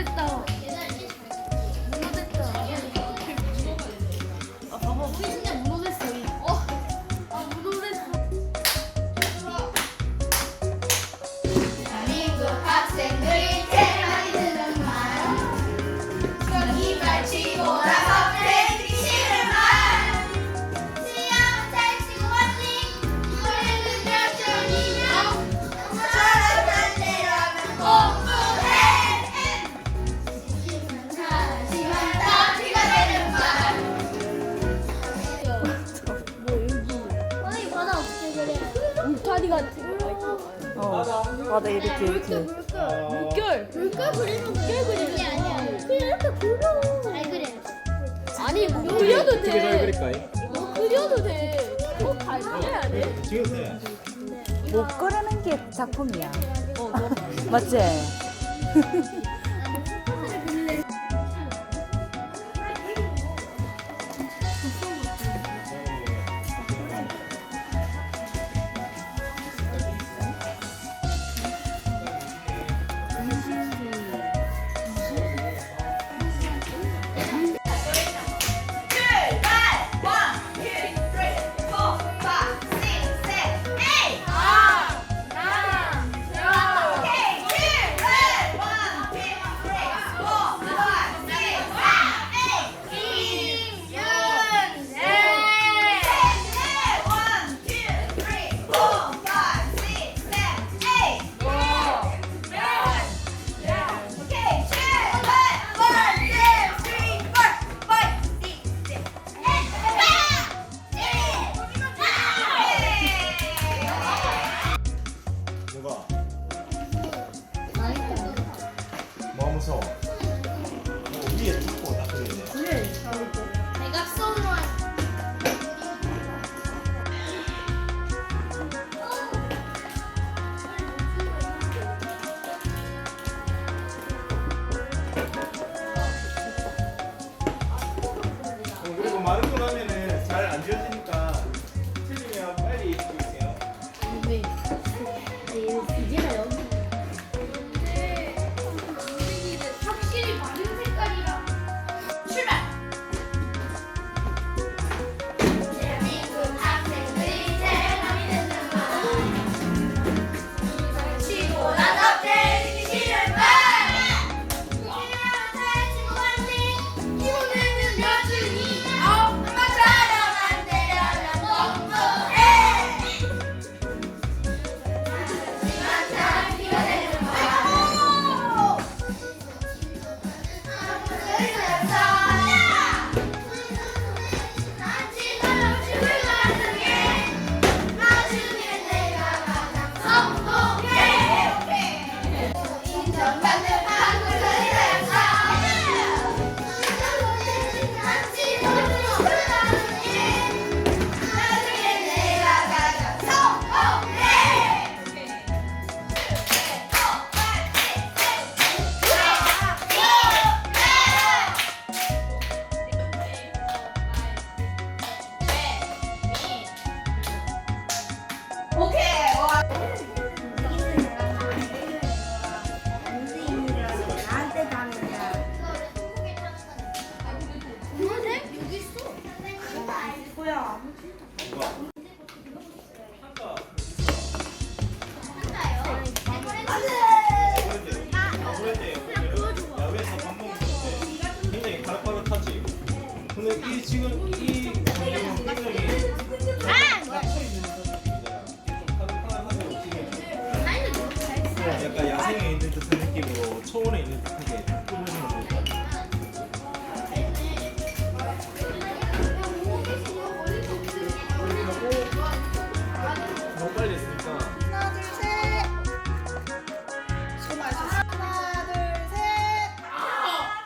있다. 지금 아이고. 어, 맞아 이렇게 이렇게. 물결. 물결 물결 그리는 게 아니야. 그냥 이렇게 그려. 잘 그래. 아니 뭐 그려도 어떻게 잘 돼. 그릴까요? 뭐 그려도 돼. 꼭 가르쳐야 돼. 지금 돼. 못 그리는 게 작품이야. 어, 뭐. 맞지? 무서워? 여기 이 지금 이 약간 야생에 있는 듯한 느낌으로 초원에 있는 듯하게.